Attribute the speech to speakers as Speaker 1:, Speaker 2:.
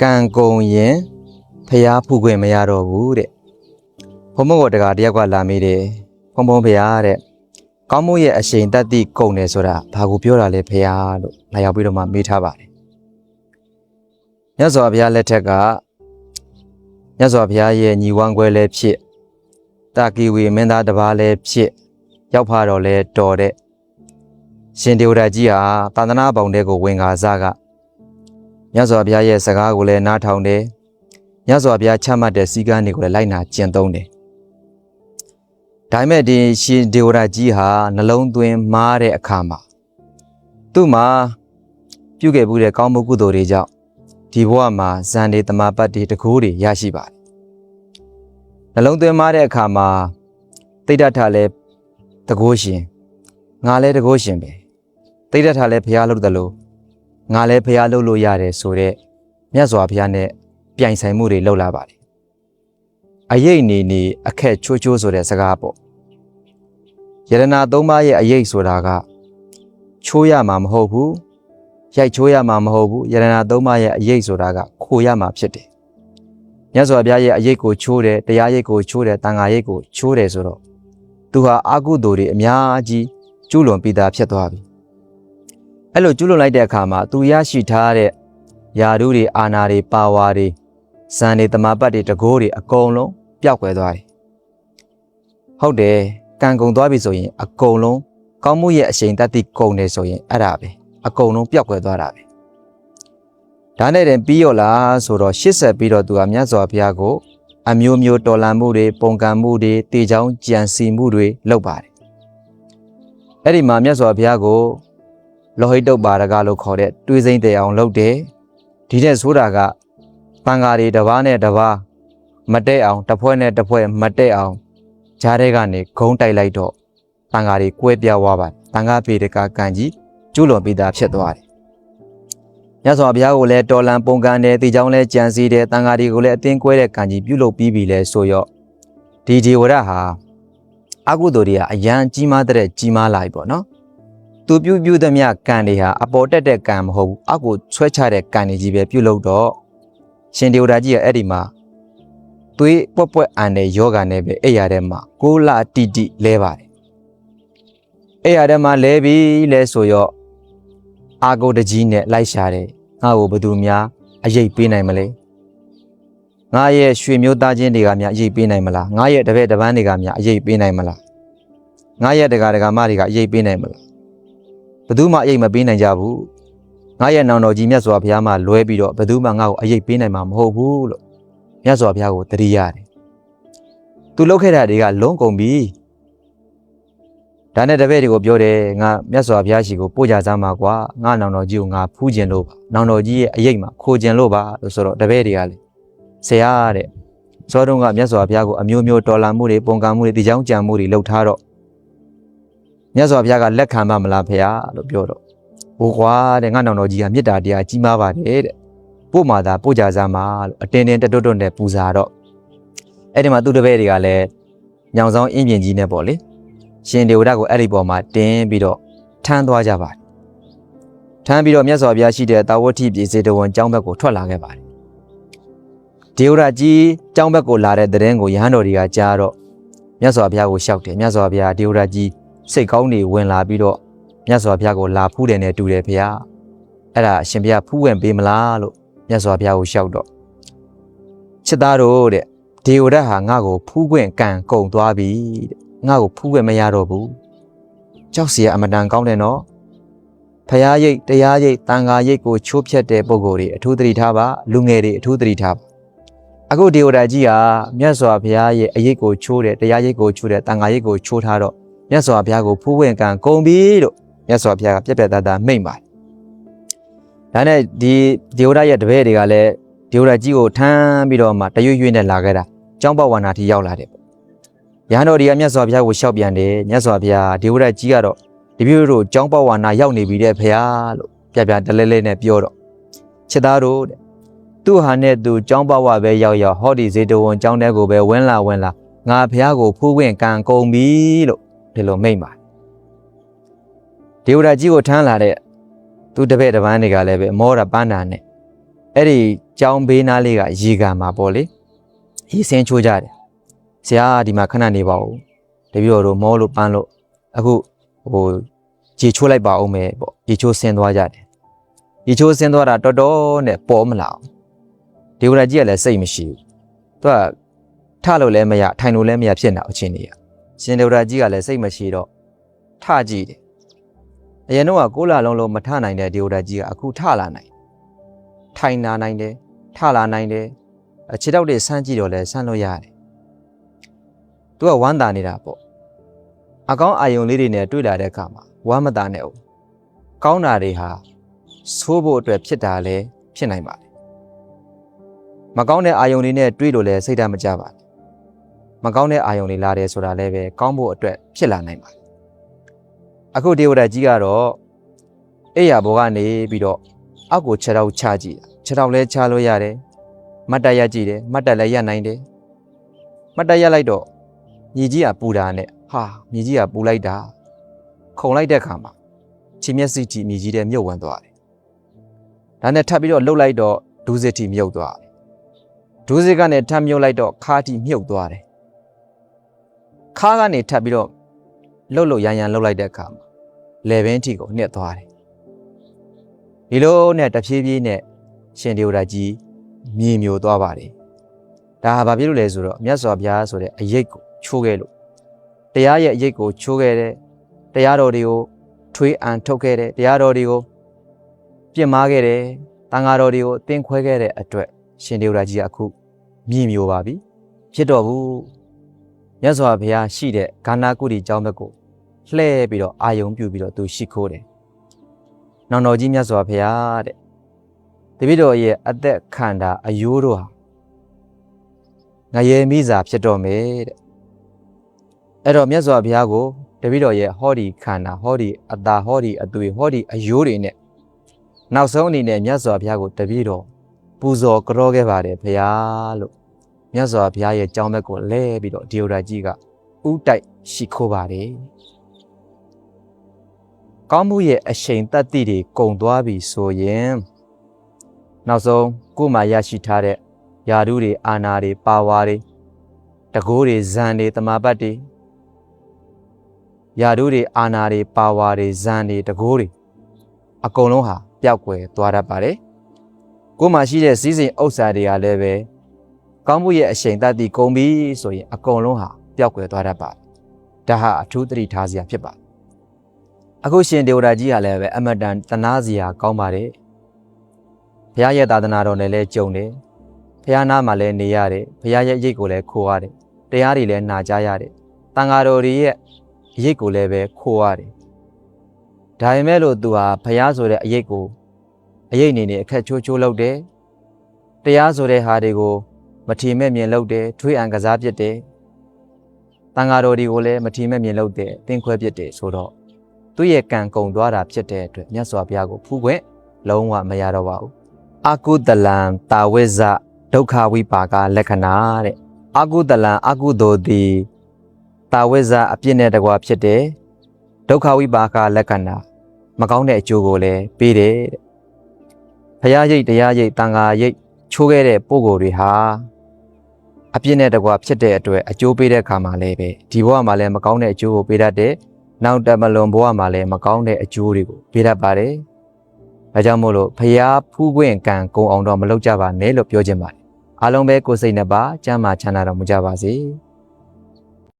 Speaker 1: ကံကုန်ရင်ဖျားဖူခွင့်မရတော့ဘူးတဲ့ဘုံဘုံကတကာတယောက်ကလာမိတယ်ဘုံဘုံဖျားတဲ့ကောင်းမှုရဲ့အရှိန်တက်တိကုန်တယ်ဆိုတာဘာကိုပြောတာလဲဖျားလို့လာရောက်ပြီးတော့မှမေးထားပါတယ်မြတ်စွာဘုရားလက်ထက်ကမြတ်စွာဘုရားရဲ့ညီဝမ်းခွဲလည်းဖြစ်တာကီဝီမင်းသားတစ်ပါးလည်းဖြစ်ရောက်ဖတော့လဲတော်တဲ့ရှင်ဒေဝရကြီးဟာသာသနာပေါင်းတဲ့ကိုဝင်ကားစားက မြတ်စွာဘုရားရဲ့စကားကိုလည်းနားထောင်တယ်မြတ်စွာဘုရားချမှတ်တဲ့စည်းကမ်းတွေကိုလည်းလိုက်နာကျင့်သုံးတယ်ဒါပေမဲ့ဒီရှင်ဒေဝရကြီးဟာနှလုံးသွင်းမားတဲ့အခါမှာသူ့မှာပြုခဲ့မှုတဲ့ကောင်းမှုကုသိုလ်တွေကြောင့်ဒီဘဝမှာဇန်တွေတမပတ်တွေတကူတွေရရှိပါတယ်နှလုံးသွင်းမားတဲ့အခါမှာတိတ်တတ်တာလည်းတကူရှင်ငါလည်းတကူရှင်ပဲတိတ်တတ်တာလည်းဘုရားလုပ်တယ်လို့ ငါလည်းဖះလုပ်လို့ရတယ်ဆိုတော့မြတ်စွာဘုရားနဲ့ပြိုင်ဆိုင်မှုတွေလုပ်လာပါတယ်အရေးနေနေအခက်ချိုးချိုးဆိုတဲ့စကားပေါ့ယရနာသုံးပါးရဲ့အရေးဆိုတာကချိုးရမှာမဟုတ်ဘူးရိုက်ချိုးရမှာမဟုတ်ဘူးယရနာသုံးပါးရဲ့အရေးဆိုတာကခိုရမှာဖြစ်တယ်မြတ်စွာဘုရားရဲ့အရေးကိုချိုးတယ်တရားရိပ်ကိုချိုးတယ်တန်ခါရိပ်ကိုချိုးတယ်ဆိုတော့သူဟာအာကုသိုလ်တွေအများကြီးကျူးလွန်ပြီးသားဖြစ်သွားပြီ အဲ့လိုကျူးလွန်လိုက်တဲ့အခါမှာသူရရှိထားတဲ့ယာဓုတွေအာနာတွေပါဝါတွေဇန်တွေတမာပတ်တွေတကိုးတွေအကုန်လုံးပျောက်ကွယ်သွားတယ်။ဟုတ်တယ်ကံကုန်သွားပြီဆိုရင်အကုန်လုံးကောင်းမှုရဲ့အရှိန်တတ်သိကုန်တယ်ဆိုရင်အဲ့ဒါပဲအကုန်လုံးပျောက်ကွယ်သွားတာပဲ။ဒါနဲ့တင်ပြီးရောလားဆိုတော့ရှစ်ဆက်ပြီးတော့သူကမြတ်စွာဘုရားကိုအမျိုးမျိုးတော်လန်မှုတွေပုံကံမှုတွေတေချောင်းကြံစီမှုတွေလုပ်ပါတယ်။အဲ့ဒီမှာမြတ်စွာဘုရားကို လောဟိတုတ်ပါရကလို့ခေါ်တဲ့တွေးစိမ့်တဲ့အောင်လုပ်တယ်ဒီတဲ့ဆိုတာကပန်ကားတွေတစ်ပါးနဲ့တစ်ပါးမတဲ့အောင်တစ်ဖွဲ့နဲ့တစ်ဖွဲ့မတဲ့အောင်ဂျားတဲ့ကနေဂုံးတိုက်လိုက်တော့ပန်ကားတွေကွဲပြားသွားပါတယ်ပန်ကားပေတကကန်ကြီးကျူးလွန်ပြီးသားဖြစ်သွားတယ်မြတ်စွာဘုရားကိုလည်းတော်လန်ပုံကန်တယ်တေချောင်းလည်းကြံစည်တယ်တန်ဃာတွေကိုလည်းအတင်းကွဲတဲ့ကံကြီးပြုလုပ်ပြီးပြီလဲဆိုရော့ဒီဒီဝရဟာအကုသိုလ်တွေကအရန်ကြီးမားတဲ့ကြီးမားလာပြီပေါ့နော် သူပြုတ်ပြုတ်သမျှကံတွေဟာအပေါ်တက်တဲ့ကံမဟုတ်ဘူးအောက်ကိုဆွဲချတဲ့ကံတွေကြီးပဲပြုတ်လို့တော့ရှင်ဒေဝတာကြီးကအဲ့ဒီမှာသွေးပွက်ပွက်အန်တဲ့ယောဂာနဲ့ပဲအဲ့ရတဲ့မှာကိုလာတီတီလဲပါတယ်အဲ့ရတဲ့မှာလဲပြီလဲဆိုရောအာဂုတ်တကြီးနဲ့လိုက်ရှာတယ်ငါ့ကိုဘယ်သူများအရေးပေးနိုင်မလဲငါရဲ့ရွှေမျိုးသားချင်းတွေကများအရေးပေးနိုင်မလားငါရဲ့တပည့်တပန်းတွေကများအရေးပေးနိုင်မလားငါရဲ့တကာတကာမတွေကအရေးပေးနိုင်မလား ဘယ်သူမှအရေးမပေးနိုင်ကြဘူးငါရဲ့နောင်တော်ကြီးမြတ်စွာဘုရားမှလွဲပြီးတော့ဘယ်သူမှငါ့ကိုအရေးပေးနိုင်မှာမဟုတ်ဘူးလို့မြတ်စွာဘုရားကိုတတိရတယ်သူလုပ်ခဲ့တာတွေကလုံးကုန်ပြီဒါနဲ့တပည့်တွေကိုပြောတယ်ငါမြတ်စွာဘုရားရှိကိုပို့ကြစမ်းပါကွာငါနောင်တော်ကြီးကိုငါဖူးကျင်လို့ပါနောင်တော်ကြီးရဲ့အရေးမှာခိုကျင်လို့ပါလို့ဆိုတော့တပည့်တွေကလေဆရာတဲ့စောတုန်းကမြတ်စွာဘုရားကိုအမျိုးမျိုးတော်လာမှုတွေပုံကံမှုတွေဒီကြောင်းကြံမှုတွေလုပ်ထားတော့ မြတ်စွာဘုရားကလက်ခံပါမလားဖေဟာလို့ပြောတော့ဘိုးကွာတဲ့ငါနောင်တော်ကြီးကမေတ္တာတရားကြီးမားပါတယ်တဲ့ပို့မာသာပို့ကြစားမှာလို့အတင်းတင်းတက်တွတ်တွတ်နဲ့ပူဇာတော့အဲ့ဒီမှာသူတပည့်တွေကလည်းညောင်ဆောင်အင်းပြင်ကြီးနဲ့ပေါ့လေရှင်ဒေဝဒကိုအဲ့ဒီပေါ်မှာတင်းပြီးတော့ထမ်းသွားကြပါတယ်ထမ်းပြီးတော့မြတ်စွာဘုရားရှိတဲ့တာဝတိပြည်စေတဝန်ကျောင်းဘက်ကိုထွက်လာခဲ့ပါတယ်ဒေဝဒကြီးကျောင်းဘက်ကိုလာတဲ့တဲ့ရင်ကိုရဟန်းတော်တွေကကြားတော့မြတ်စွာဘုရားကိုရှောက်တယ်မြတ်စွာဘုရားဒေဝဒကြီး စိတ်ကောင်းတွေဝင်လာပြီးတော့မြတ်စွာဘုရားကိုလာဖူးတယ်နဲ့တူတယ်ဘုရားအဲ့ဒါအရှင်ဘုရားဖူးဝင်ပေးမလားလို့မြတ်စွာဘုရားကိုလျှောက်တော့ချစ်သားတို့တဲ့ဒေဝရတ်ဟာငါ့ကိုဖူးခွင့်ကံကုန်သွားပြီတဲ့ငါ့ကိုဖူးခွင့်မရတော့ဘူးကြောက်စရာအမတန်ကောင်းတယ်နော်ဖရားရိတ်တရားရိတ်တန်ဃာရိတ်ကိုချိုးဖြတ်တဲ့ပုံကိုယ်တွေအထူးသတိထားပါလူငယ်တွေအထူးသတိထားပါအခုဒေဝတာကြီးဟာမြတ်စွာဘုရားရဲ့အရေးကိုချိုးတယ်တရားရေးကိုချိုးတယ်တန်ခါရေးကိုချိုးထားတော့ မြတ်စွာဘုရားကိုဖူးဝင်ကံကုန်ပြီလို့မြတ်စွာဘုရားကပြက်ပြက်သားသားမိန့်ပါတယ်။ဒါနဲ့ဒီဒေဝရရဲ့တပည့်တွေကလည်းဒေဝရကြီးကိုထမ်းပြီးတော့မှတရွရွနဲ့လာခဲ့တာ။ကျောင်းပဝါနာထိရောက်လာတယ်ပေါ့။ရဟန်းတော်တွေကမြတ်စွာဘုရားကိုရှောက်ပြန်တယ်။မြတ်စွာဘုရားဒေဝရကြီးကတော့ဒီပြို့တို့ကျောင်းပဝါနာရောက်နေပြီတဲ့ဘုရားလို့ပြပြတလဲလဲနဲ့ပြောတော့ချစ်သားတို့တဲ့သူ့ဟာနဲ့သူကျောင်းပဝါပဲရောက်ရောက်ဟောဒီဇေတဝန်ကျောင်းထဲကိုပဲဝင်လာဝင်လာငါဘုရားကိုဖူးဝင်ကံကုန်ပြီလို့ ဒီလိုမိတ်ပါဒေဝရာကြီးကိုထမ်းလာတဲ့သူတပည့်တပန်းတွေကလည်းပဲမောတာပန်းနာနဲ့အဲ့ဒီကြောင်းဘေးနားလေးကရေကန်မှာပေါ့လေရေစင်းချိုးကြတယ်ဆရာကဒီမှာခဏနေပါဦးတပည့်တော်တို့မောလို့ပန်းလို့အခုဟိုရေချိုးလိုက်ပါဦးမယ်ပေါ့ရေချိုးဆင်းသွားကြတယ်ရေချိုးဆင်းသွားတာတော်တော်နဲ့ပေါ်မလာအောင်ဒေဝရကြီးကလည်းစိတ်မရှိဘူးသူကထလို့လည်းမရထိုင်လို့လည်းမရဖြစ်နေအောင်အချင်းကြီးရှ င်ဒေဝရကြီးကလည်းစိတ်မရှိတော့ထကြည့်တယ်အရင်တော့ကကိုးလာလုံးလုံးမထနိုင်တဲ့ဒေဝရကြီးကအခုထလာနိုင်ထိုင်နာနိုင်တယ်ထလာနိုင်တယ်အခြေတော့တွေဆန်းကြည့်တော့လဲဆန်းလို့ရတယ်သူကဝမ်းသာနေတာပေါ့အကောင်းအာယုံလေးတွေနဲ့တွေ့လာတဲ့အခါမှာဝမ်းမသာနဲ့ဦးကောင်းတာတွေဟာဆိုးဖို့အတွက်ဖြစ်တာလဲဖြစ်နိုင်ပါတယ်မကောင်းတဲ့အာယုံတွေနဲ့တွေ့လို့လဲစိတ်ဓာတ်မကြပါနဲ့ မကောင်းတဲ့အာယုံတွေလာတယ်ဆိုတာလဲပဲကောင်းဖို့အတွက်ဖြစ်လာနိုင်ပါတယ်အခုဒေဝရကြီးကတော့အိယာဘောကနေပြီးတော့အောက်ကိုခြေထောက်ချကြည့်တာခြေထောက်လဲချလို့ရတယ်မတ်တက်ရကြည့်တယ်မတ်တက်လည်းရနိုင်တယ်မတ်တက်ရလိုက်တော့ညီကြီးကပူတာနဲ့ဟာညီကြီးကပူလိုက်တာခုံလိုက်တဲ့ခါမှာခြေမျက်စိတီညီကြီးတဲ့မြုပ်ဝမ်းသွားတယ်ဒါနဲ့ထပ်ပြီးတော့လှုပ်လိုက်တော့ဒူးစစ်တီမြုပ်သွားတယ်ဒူးစစ်ကနေထပ်မြုပ်လိုက်တော့ခါတီမြုပ်သွားတယ် ခါကနေထပ်ပြီးတော့လှုပ်လို့ရန်ရန်လှုပ်လိုက်တဲ့အခါမှာလေဘင်းတီကိုနှစ်သွားတယ်ဒီလိုနဲ့တဖြည်းဖြည်းနဲ့ရှင်ဒေဝရာကြီးမြည်မျိုးသွားပါတယ်ဒါဟာဘာဖြစ်လို့လဲဆိုတော့မြတ်စွာဘုရားဆိုတဲ့အရေးကိုချိုးခဲ့လို့တရားရဲ့အရေးကိုချိုးခဲ့တဲ့တရားတော်တွေကိုထွေးအံထုတ်ခဲ့တဲ့တရားတော်တွေကိုပြစ်မှားခဲ့တဲ့တန်ဃာတော်တွေကိုတင်ခွဲခဲ့တဲ့အတွက်ရှင်ဒေဝရာကြီးကအခုမြည်မျိုးပါပြီဖြစ်တော့ဘူး မြတ်စွာဘုရားရှိတဲ့ဂါနာကုတီကျောင်းဘက်ကိုလှည့်ပြီးတော့အာယုံပြုပြီးတော့သူရှိခိုးတယ်နောင်တော်ကြီးမြတ်စွာဘုရားတဲ့တပည့်တော်ရဲ့အသက်ခန္ဓာအယိုးတို့ဟာငရေမိစာဖြစ်တော်မယ်တဲ့အဲ့တော့မြတ်စွာဘုရားကိုတပည့်တော်ရဲ့ဟောဒီခန္ဓာဟောဒီအတာဟောဒီအသွေးဟောဒီအယိုးတွေနဲ့နောက်ဆုံးအနေနဲ့မြတ်စွာဘုရားကိုတပည့်တော်ပူဇော်ကြောခဲ့ပါတယ်ဘုရားလို့ မြတ်စွာဘုရားရဲ့ကြောင်းဘက်ကိုလဲပြီးတော့ဒီယိုရာကြီးကဥတိုက်ရှိခိုးပါတယ်ကောင်းမှုရဲ့အရှိန်တတ္တိတွေကုံသွားပြီဆိုရင်နောက်ဆုံးကိုယ်မှာရရှိထားတဲ့ယာဓုတွေအာနာတွေပါဝါတွေတကိုးတွေဇန်တွေတမာပတ်တွေယာဓုတွေအာနာတွေပါဝါတွေဇန်တွေတကိုးတွေအကုန်လုံးဟာပျောက်ကွယ်သွားတတ်ပါတယ်ကိုယ်မှာရှိတဲ့စည်းစိမ်ဥစ္စာတွေကလည်းပဲ ကောင်းမှုရဲ့အရှိန်တတ္တိကုံပြီဆိုရင်အကုန်လုံးဟာပျောက်ကွယ်သွားတတ်ပါတယ်ဒါဟာအထူးသတိထားစရာဖြစ်ပါတယ်အခုရှင်ဒေဝရာကြီးကလည်းပဲအမတန်တနာစရာကောင်းပါတယ်ဘုရားရဲ့သာသနာတော်နဲ့လည်းကြုံတယ်ဘုရားနာမှာလည်းနေရတယ်ဘုရားရဲ့အရေးကိုလည်းခိုးရတယ်တရားတွေလည်းနာကြားရတယ်တန်ဃာတော်တွေရဲ့အရေးကိုလည်းပဲခိုးရတယ်ဒါပေမဲ့လို့သူဟာဘုရားဆိုတဲ့အရေးကိုအရေးအနေနဲ့အခက်ချိုးချိုးလုပ်တယ်တရားဆိုတဲ့ဟာတွေကို မထီမဲ့မြင်လုပ်တယ်ထွေးအံကစားပစ်တယ်တန်ဃာတော်တွေကိုလည်းမထီမဲ့မြင်လုပ်တယ်တင်းခွဲပစ်တယ်ဆိုတော့သူ့ရဲ့ကံကုံသွားတာဖြစ်တဲ့အတွက်မြတ်စွာဘုရားကိုဖူးခွင့်လုံးဝမရတော့ပါဘူးအာကုတလံတာဝိဇဒုက္ခဝိပါကလက္ခဏာတဲ့အာကုတလံအာကုသိုလ်သည်တာဝိဇအပြစ်နဲ့တကွာဖြစ်တဲ့ဒုက္ခဝိပါကလက္ခဏာမကောင်းတဲ့အကျိုးကိုလည်းပေးတယ်တဲ့ဘုရားရိတ်တရားရိတ်တန်ခါရိတ်ချိုးခဲ့တဲ့ပုံကိုယ်တွေဟာ အပြစ်နဲ့တကွာဖြစ်တဲ့အတွက်အကျိုးပေးတဲ့ခါမှာလည်းပဲဒီဘဝမှာလည်းမကောင်းတဲ့အကျိုးကိုပေးတတ်တဲ့နောက်တမလွန်ဘဝမှာလည်းမကောင်းတဲ့အကျိုးတွေကိုပေးတတ်ပါတယ်။ဒါကြောင့်မို့လို့ဖျားဖူးခွင့်ကံကုံအောင်တော့မလုပ်ကြပါနဲ့လို့ပြောချင်ပါတယ်။အားလုံးပဲကိုယ်စိတ်နှစ်ပါးကျမ်းမာချမ်းသာတော်မူကြပါစေ။